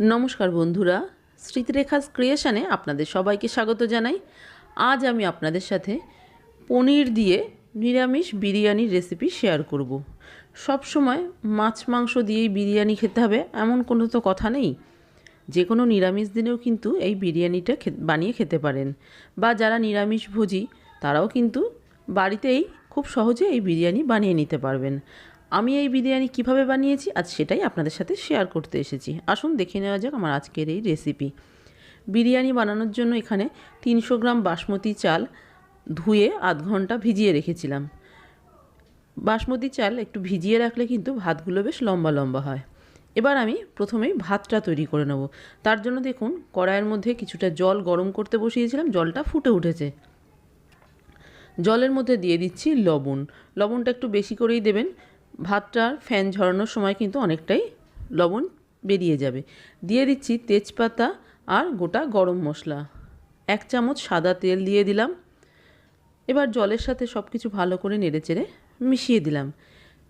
নমস্কার বন্ধুরা স্মৃতিরেখা ক্রিয়েশানে আপনাদের সবাইকে স্বাগত জানাই। আজ আমি আপনাদের সাথে পনির দিয়ে নিরামিষ বিরিয়ানির রেসিপি শেয়ার করব। সব সময় মাছ মাংস দিয়েই বিরিয়ানি খেতে হবে, এমন কোনো তো কথা নেই। যে কোনো নিরামিষ দিনেও কিন্তু এই বিরিয়ানিটা বানিয়ে খেতে পারেন। বা যারা নিরামিষ ভোজি, তারাও কিন্তু বাড়িতেই খুব সহজে এই বিরিয়ানি বানিয়ে নিতে পারবেন। আমি এই বিরিয়ানি কীভাবে বানিয়েছি আজ সেটাই আপনাদের সাথে শেয়ার করতে এসেছি। আসুন দেখে নেওয়া যাক আমার আজকের এই রেসিপি বিরিয়ানি বানানোর জন্য এখানে তিনশো গ্রাম বাসমতি চাল ধুয়ে আধ ঘণ্টা ভিজিয়ে রেখেছিলাম। বাসমতি চাল একটু ভিজিয়ে রাখলে কিন্তু ভাতগুলো বেশ লম্বা লম্বা হয়। এবার আমি প্রথমেই ভাতটা তৈরি করে নেব। তার জন্য দেখুন, কড়াইয়ের মধ্যে কিছুটা জল গরম করতে বসিয়েছিলাম, জলটা ফুটে উঠেছে। জলের মধ্যে দিয়ে দিচ্ছি লবণ। লবণটা একটু বেশি করেই দেবেন। ভাতটার ফ্যান ঝরানোর সময় কিন্তু অনেকটাই লবণ বেরিয়ে যাবে। দিয়ে দিচ্ছি তেজপাতা আর গোটা গরম মশলা। এক চামচ সাদা তেল দিয়ে দিলাম। এবার জলের সাথে সব কিছু ভালো করে নেড়েচেড়ে মিশিয়ে দিলাম।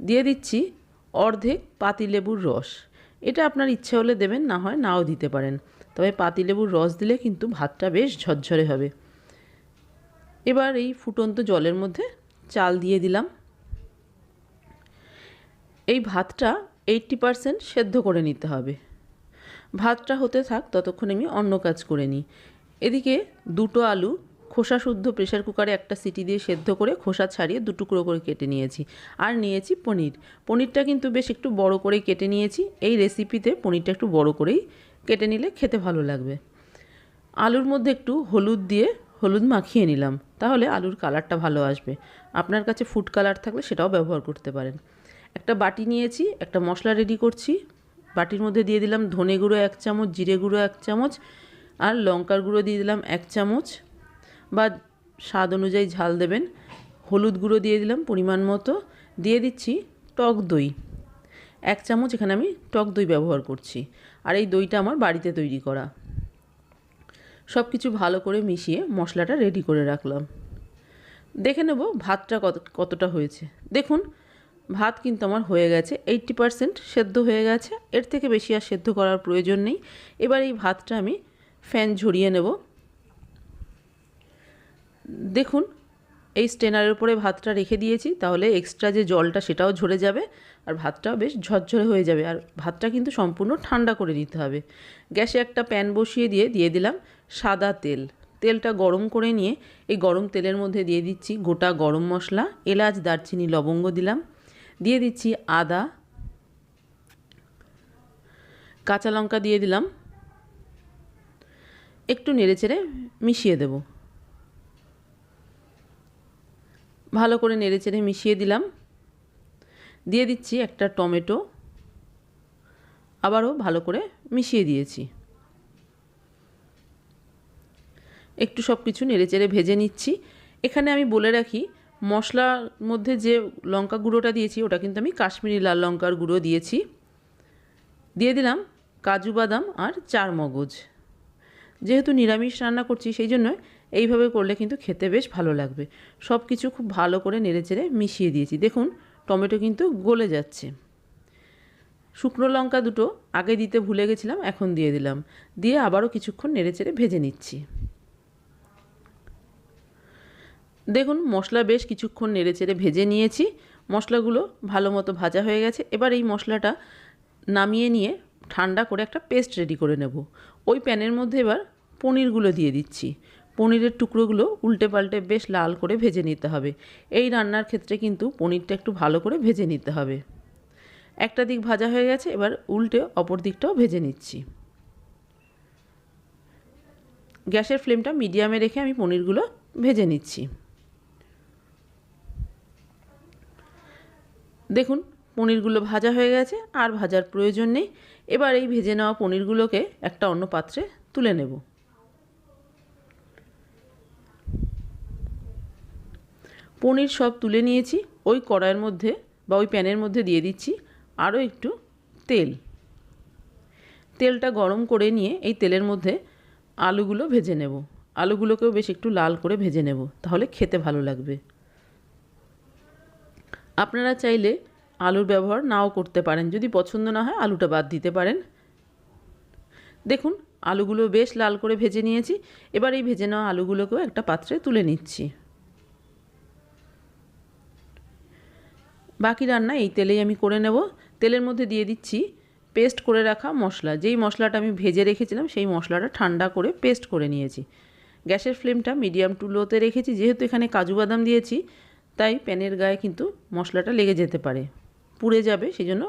দিয়ে দিচ্ছি অর্ধেক পাতিলেবুর রস। এটা আপনার ইচ্ছে হলে দেবেন, না হয় নাও দিতে পারেন। তবে পাতিলেবুর রস দিলে কিন্তু ভাতটা বেশ ঝরঝরে হবে। এবার এই ফুটন্ত জলের মধ্যে চাল দিয়ে দিলাম। এই ভাতটা এইট্টি পারসেন্ট সেদ্ধ করে নিতে হবে। ভাতটা হতে থাক, ততক্ষণ আমি অন্য কাজ করে নিই। এদিকে দুটো আলু, খোসা শুদ্ধ প্রেশার কুকারে একটা সিটি দিয়ে সেদ্ধ করে খোসা ছাড়িয়ে দু টুকরো করে কেটে নিয়েছি। আর নিয়েছি পনির। পনিরটা কিন্তু বেশ একটু বড় করেই কেটে নিয়েছি। এই রেসিপিতে পনিরটা একটু বড় করেই কেটে নিলে খেতে ভালো লাগবে। আলুর মধ্যে একটু হলুদ দিয়ে হলুদ মাখিয়ে নিলাম। তাহলে আলুর কালারটা ভালো আসবে। আপনার কাছে ফুড কালার থাকলে সেটাও ব্যবহার করতে পারেন। একটা বাটি নিয়েছি, একটা মশলা রেডি করছি। বাটির মধ্যে দিয়ে দিলাম ধনে গুঁড়ো এক চামচ, জিরে গুঁড়ো এক চামচ, আর লঙ্কার গুঁড়ো দিয়ে দিলাম এক চামচ। বা স্বাদ অনুযায়ী ঝাল দেবেন। হলুদ গুঁড়ো দিয়ে দিলাম পরিমাণ মতো। দিয়ে দিচ্ছি টক দই। এক চামচ এখানে আমি টক দই ব্যবহার করছি। আর এই দইটা আমার বাড়িতে তৈরি করা। সব কিছু ভালো করে মিশিয়ে মশলাটা রেডি করে রাখলাম। দেখে নেব ভাতটা কত, কতটা হয়েছে। দেখুন ভাত কিন্তু আমার হয়ে গেছে এইট্টি পারসেন্ট সেদ্ধ হয়ে গেছে। এর থেকে বেশি আর সেদ্ধ করার প্রয়োজন নেই। এবার এই ভাতটা আমি ফ্যান ঝরিয়ে নেব। দেখুন, এই স্টেনারের উপরে ভাতটা রেখে দিয়েছি, তাহলে এক্সট্রা যে জলটা সেটাও ঝরে যাবে আর ভাতটাও বেশ ঝরঝরে হয়ে যাবে। আর ভাতটা কিন্তু সম্পূর্ণ ঠান্ডা করে নিতে হবে। গ্যাসে একটা প্যান বসিয়ে দিয়ে দিয়ে দিলাম সাদা তেল। তেলটা গরম করে নিয়ে, এই গরম তেলের মধ্যে দিয়ে দিচ্ছি গোটা গরম মশলা, এলাচ, দারচিনি, লবঙ্গ দিলাম। দিয়ে দিচ্ছি আদা। কাঁচা লঙ্কা দিয়ে দিলাম। একটু নেড়েচেড়ে মিশিয়ে দেব। ভালো করে নেড়েচেড়ে মিশিয়ে দিলাম। দিয়ে দিচ্ছি একটা টমেটো। আবারও ভালো করে মিশিয়ে দিয়েছি। একটু সব কিছু নেড়েচেড়ে ভেজে নিচ্ছি। এখানে আমি বলে রাখি মশলার মধ্যে যে লঙ্কা গুঁড়োটা দিয়েছি, ওটা কিন্তু আমি কাশ্মীরি লাল লঙ্কার গুঁড়ো দিয়েছি। দিয়ে দিলাম কাজু বাদাম আর চার মগজ। যেহেতু নিরামিষ রান্না করছি, সেই জন্য এইভাবে করলে কিন্তু খেতে বেশ ভালো লাগবে। সব কিছু খুব ভালো করে নেড়েচেড়ে মিশিয়ে দিয়েছি। দেখুন, টমেটো কিন্তু গলে যাচ্ছে। শুকনো লঙ্কা দুটো আগে দিতে ভুলে গেছিলাম, এখন দিয়ে দিলাম। দিয়ে আবারও কিছুক্ষণ নেড়েচেড়ে ভেজে নিচ্ছি। দেখুন, মশলা বেশ কিছুক্ষণ নেড়ে চেড়ে ভেজে নিয়েছি। মশলাগুলো ভালো মতো ভাজা হয়ে গেছে। এবার এই মশলাটা নামিয়ে নিয়ে ঠান্ডা করে একটা পেস্ট রেডি করে নেব। ওই প্যানের মধ্যে এবার পনিরগুলো দিয়ে দিচ্ছি। পনিরের টুকরোগুলো উল্টে পাল্টে বেশ লাল করে ভেজে নিতে হবে। এই রান্নার ক্ষেত্রে কিন্তু পনিরটা একটু ভালো করে ভেজে নিতে হবে। একটা দিক ভাজা হয়ে গেছে, এবার উল্টে অপর দিকটাও ভেজে নিচ্ছি। গ্যাসের ফ্লেমটা মিডিয়ামে রেখে আমি পনিরগুলো ভেজে নিচ্ছি। দেখুন, পনিরগুলো ভাজা হয়ে গেছে, আর ভাজার প্রয়োজন নেই। এবার এই ভেজে নেওয়া পনিরগুলোকে একটা অন্য পাত্রে তুলে নেব। পনির সব তুলে নিয়েছি, ওই কড়াইয়ের মধ্যে বা ওই প্যানের মধ্যে দিয়ে দিচ্ছি, আরও একটু তেল। তেলটা গরম করে নিয়ে এই তেলের মধ্যে আলুগুলো ভেজে নেব। আলুগুলোকেও বেশ একটু লাল করে ভেজে নেব, তাহলে খেতে ভালো লাগবে। আপনারা চাইলে আলুর ব্যবহার নাও করতে পারেন। যদি পছন্দ না হয়, আলুটা বাদ দিতে পারেন। দেখুন, আলুগুলো বেশ লাল করে ভেজে নিয়েছি। এবার এই ভেজে নেওয়া আলুগুলোকেও একটা পাত্রে তুলে নিচ্ছি। বাকি রান্না এই তেলেই আমি করে নেব। তেলের মধ্যে দিয়ে দিচ্ছি পেস্ট করে রাখা মশলা। যেই মশলাটা আমি ভেজে রেখেছিলাম, সেই মশলাটা ঠান্ডা করে পেস্ট করে নিয়েছি। গ্যাসের ফ্লেমটা মিডিয়াম টু লোতে রেখেছি। যেহেতু এখানে কাজু বাদাম দিয়েছি তাই প্যানের গায়ে কিন্তু মশলাটা লেগে যেতে পারে। পুড়ে যাবে সেই জন্য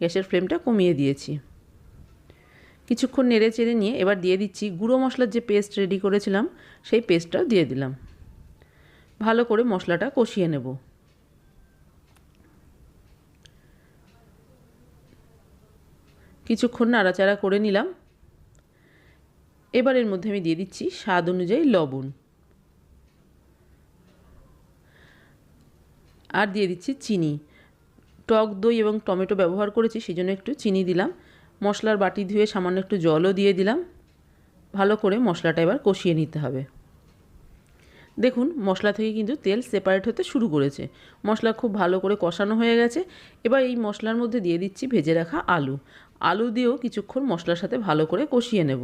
গ্যাসের ফ্লেমটা কমিয়ে দিয়েছি। কিছুক্ষণ নেড়ে চেড়ে নিয়ে এবার দিয়ে দিচ্ছি গুঁড়ো মশলার যে পেস্ট রেডি করেছিলাম, সেই পেস্টটাও দিয়ে দিলাম। ভালো করে মশলাটা কষিয়ে নেব। কিছুক্ষণ নাড়াচাড়া করে নিলাম। এবার এর মধ্যে আমি দিয়ে দিচ্ছি স্বাদ অনুযায়ী লবণ। আর দিয়ে দিচ্ছি চিনি। টক দই এবং টমেটো ব্যবহার করেছি সেই জন্য একটু চিনি দিলাম। মশলার বাটি ধুয়ে সামান্য একটু জলও দিয়ে দিলাম। ভালো করে মশলাটা এবার কষিয়ে নিতে হবে। দেখুন, মশলা থেকে কিন্তু তেল সেপারেট হতে শুরু করেছে। মশলা খুব ভালো করে কষানো হয়ে গেছে। এবার এই মশলার মধ্যে দিয়ে দিচ্ছি ভেজে রাখা আলু। আলু দিয়েও কিছুক্ষণ মশলার সাথে ভালো করে কষিয়ে নেব।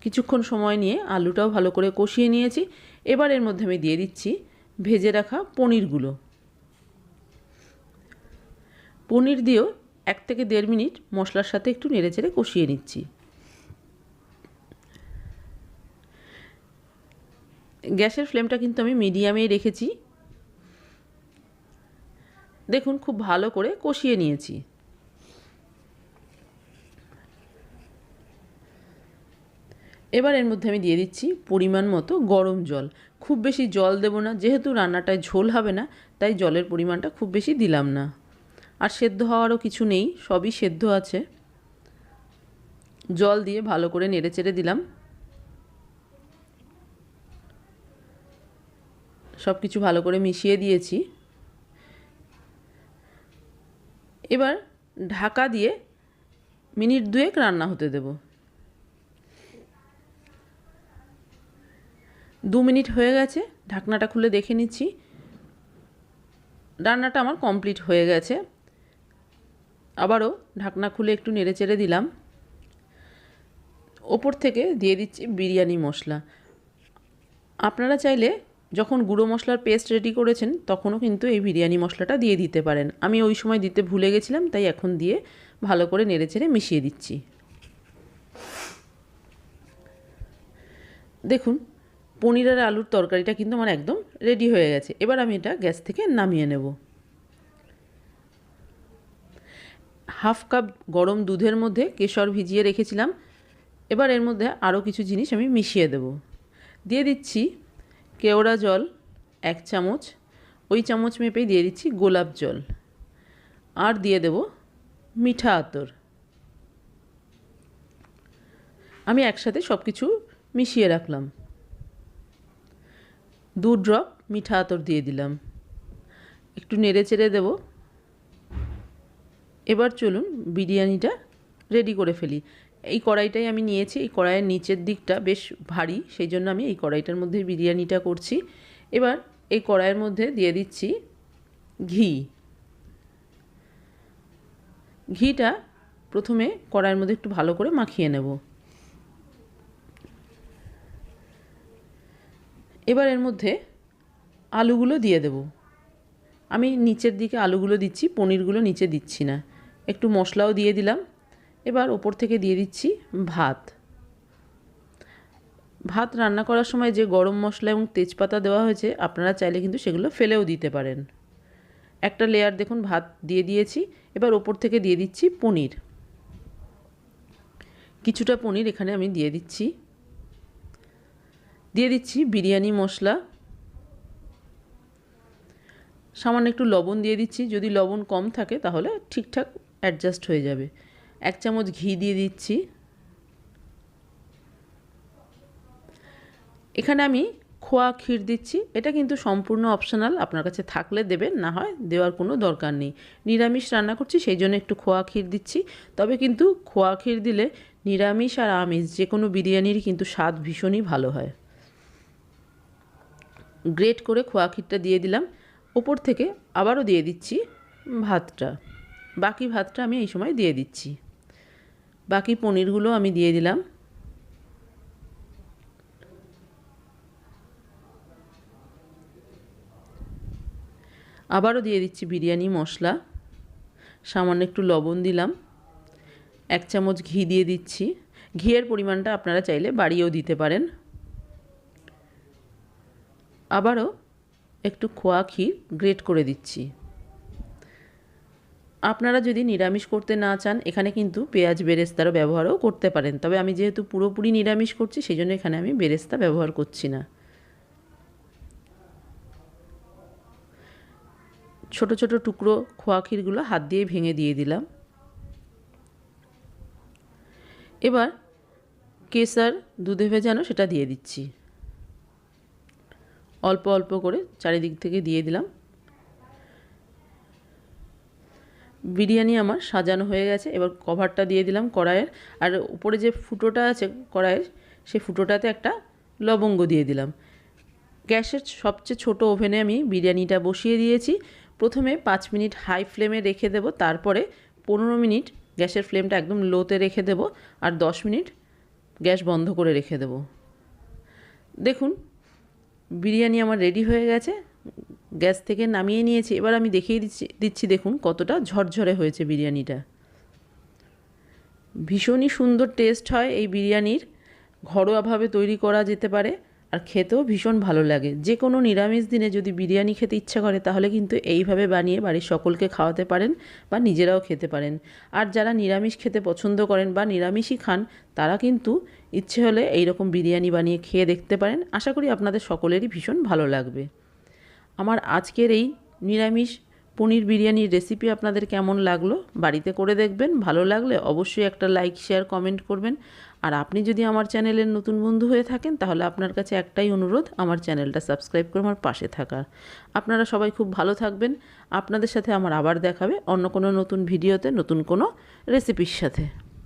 কিছুক্ষণ সময় নিয়ে আলুটাও ভালো করে কষিয়ে নিয়েছি। এবার এর মধ্যে আমি দিয়ে দিচ্ছি ভেজে রাখা পনিরগুলো। পনির দিয়েও এক থেকে দেড় মিনিট মশলার সাথে একটু নেড়েচেড়ে কষিয়ে নিচ্ছি। গ্যাসের ফ্লেমটা কিন্তু আমি মিডিয়ামেই রেখেছি। দেখুন, খুব ভালো করে কষিয়ে নিয়েছি। এবার এর মধ্যে আমি দিয়ে দিচ্ছি পরিমাণ মতো গরম জল। খুব বেশি জল দেব না, যেহেতু রান্নাটায় ঝোল হবে না, তাই জলের পরিমাণটা খুব বেশি দিলাম না। আর সেদ্ধ হওয়ারও কিছু নেই, সবই সেদ্ধ আছে। জল দিয়ে ভালো করে নেড়ে চেড়ে দিলাম। সব কিছু ভালো করে মিশিয়ে দিয়েছি। এবার ঢাকা দিয়ে মিনিট দুয়েক রান্না হতে দেব। দু মিনিট হয়ে গেছে, ঢাকনাটা খুলে দেখে নিচ্ছি। রান্নাটা আমার কমপ্লিট হয়ে গেছে। আবারও ঢাকনা খুলে একটু নেড়ে চেড়ে দিলাম। ওপর থেকে দিয়ে দিচ্ছি বিরিয়ানি মশলা। আপনারা চাইলে যখন গুঁড়ো মশলার পেস্ট রেডি করেছেন, তখনও কিন্তু এই বিরিয়ানি মশলাটা দিয়ে দিতে পারেন। আমি ওই সময় দিতে ভুলে গেছিলাম, তাই এখন দিয়ে ভালো করে নেড়ে চেড়ে মিশিয়ে দিচ্ছি। দেখুন পনির আর আলুর তরকারিটা কিন্তু আমার একদম রেডি হয়ে গেছে। এবার আমি এটা গ্যাস থেকে নামিয়ে নেব। হাফ কাপ গরম দুধের মধ্যে কেশর ভিজিয়ে রেখেছিলাম। এবার এর মধ্যে আরও কিছু জিনিস আমি মিশিয়ে দেব। দিয়ে দিচ্ছি কেওড়া জল, এক চামচ। ওই চামচ মেপেই দিয়ে দিচ্ছি গোলাপ জল। আর দিয়ে দেব মিঠা আতর। আমি একসাথে সব কিছু মিশিয়ে রাখলাম। দু ড্রপ মিঠা আতর দিয়ে দিলাম। একটু নেড়ে চেড়ে দেব। এবার চলুন বিরিয়ানিটা রেডি করে ফেলি। এই কড়াইটাই আমি নিয়েছি। এই কড়াইয়ের নিচের দিকটা বেশ ভারী সেই জন্য আমি এই কড়াইটার মধ্যে বিরিয়ানিটা করছি। এবার এই কড়াইয়ের মধ্যে দিয়ে দিচ্ছি ঘি। ঘিটা প্রথমে কড়াইয়ের মধ্যে একটু ভালো করে মাখিয়ে নেব। এবার এর মধ্যে আলুগুলো দিয়ে দেব। আমি নিচের দিকে আলুগুলো দিচ্ছি, পনিরগুলো নিচে দিচ্ছি না। একটু মশলাও দিয়ে দিলাম। এবার ওপর থেকে দিয়ে দিচ্ছি ভাত। ভাত রান্না করার সময় যে গরম মশলা এবং তেজপাতা দেওয়া হয়েছে, আপনারা চাইলে কিন্তু সেগুলো ফেলেও দিতে পারেন। একটা লেয়ার দেখুন, ভাত দিয়ে দিয়েছি। এবার ওপর থেকে দিয়ে দিচ্ছি পনির। কিছুটা পনির এখানে আমি দিয়ে দিচ্ছি। দিয়ে দিচ্ছি বিরিয়ানি মশলা। সামান্য একটু লবণ দিয়ে দিচ্ছি। যদি লবণ কম থাকে তাহলে ঠিকঠাক অ্যাডজাস্ট হয়ে যাবে। এক চামচ ঘি দিয়ে দিচ্ছি। এখানে আমি খোয়া ক্ষীর দিচ্ছি। এটা কিন্তু সম্পূর্ণ অপশনাল আপনার কাছে থাকলে দেবেন, না হয় দেওয়ার কোনো দরকার নেই। নিরামিষ রান্না করছি, সেই জন্য একটু খোয়া ক্ষীর দিচ্ছি। তবে কিন্তু খোয়া ক্ষীর দিলে নিরামিষ আর আমিষ যে কোনো বিরিয়ানির কিন্তু স্বাদ ভীষণই ভালো হয়। গ্রেট করে খোয়া ক্ষীরটা দিয়ে দিলাম। ওপর থেকে আবারও দিয়ে দিচ্ছি ভাতটা। বাকি ভাতটা আমি এই সময় দিয়ে দিচ্ছি। বাকি পনিরগুলো আমি দিয়ে দিলাম। আবারও দিয়ে দিচ্ছি বিরিয়ানি, মশলা। সামান্য একটু লবণ দিলাম। এক চামচ ঘি দিয়ে দিচ্ছি। ঘিয়ের পরিমাণটা আপনারা চাইলে বাড়িয়েও দিতে পারেন। আবারও একটু খোয়া ক্ষীর গ্রেট করে দিচ্ছি। আপনারা যদি নিরামিষ করতে না চান, এখানে কিন্তু পেঁয়াজ বেরেস্তারও ব্যবহারও করতে পারেন। তবে আমি যেহেতু পুরোপুরি নিরামিষ করছি সেই জন্য এখানে আমি বেরেস্তা ব্যবহার করছি না। ছোট ছোট টুকরো খোয়া ক্ষীরগুলো হাত দিয়ে ভেঙে দিয়ে দিলাম। এবার কেসার দুধে ভেজানো সেটা দিয়ে দিচ্ছি। অল্প অল্প করে চারিদিক থেকে দিয়ে দিলাম। বিরিয়ানি আমার সাজানো হয়ে গেছে, এবার কভারটা দিয়ে দিলাম কড়াইয়ের। আর উপরে যে ফুটোটা আছে কড়াইয়ের, সেই ফুটোটাতে একটা লবঙ্গ দিয়ে দিলাম। গ্যাসের সবচেয়ে ছোট ওভেনে আমি বিরিয়ানিটা বসিয়ে দিয়েছি। প্রথমে পাঁচ মিনিট হাই ফ্লেমে রেখে দেব, তারপরে পনেরো মিনিট গ্যাসের ফ্লেমটা একদম লোতে রেখে দেব, আর দশ মিনিট গ্যাস বন্ধ করে রেখে দেব। দেখুন বিরিয়ানি আমার রেডি হয়ে গেছে। গ্যাস থেকে নামিয়ে নিয়েছি। এবার আমি দেখিয়ে দিচ্ছি দিচ্ছি দেখুন কতটা ঝরঝরে হয়েছে বিরিয়ানিটা। ভীষণই সুন্দর টেস্ট হয় এই বিরিয়ানির। ঘরোয়াভাবে তৈরি করা যেতে পারে। আর খেতেও ভীষণ ভালো লাগে। যে কোনো নিরামিষ দিনে যদি বিরিয়ানি খেতে ইচ্ছা করে, তাহলে কিন্তু এইভাবে বানিয়ে বাড়ির সকলকে খাওয়াতে পারেন বা নিজেরাও খেতে পারেন। আর যারা নিরামিষ খেতে পছন্দ করেন বা নিরামিষই খান, তারা কিন্তু ইচ্ছে হলে এই রকম বিরিয়ানি বানিয়ে খেয়ে দেখতে পারেন। আশা করি আপনাদের সকলেরই ভীষণ ভালো লাগবে। আমার আজকের এই নিরামিষ পনির বিরিয়ানির রেসিপি আপনাদের কেমন লাগল বাড়িতে করে দেখবেন। ভালো লাগলে অবশ্যই একটা লাইক শেয়ার কমেন্ট করবেন। আর আপনি যদি আমার চ্যানেলের নতুন বন্ধু হয়ে থাকেন, তাহলে আপনার কাছে একটাই অনুরোধ, আমার চ্যানেলটা সাবস্ক্রাইব করে আমার পাশে থাকার। আপনারা সবাই খুব ভালো থাকবেন। আপনাদের সাথে আমার আবার দেখাবে অন্য কোনো নতুন ভিডিওতে, নতুন কোনো রেসিপির সাথে।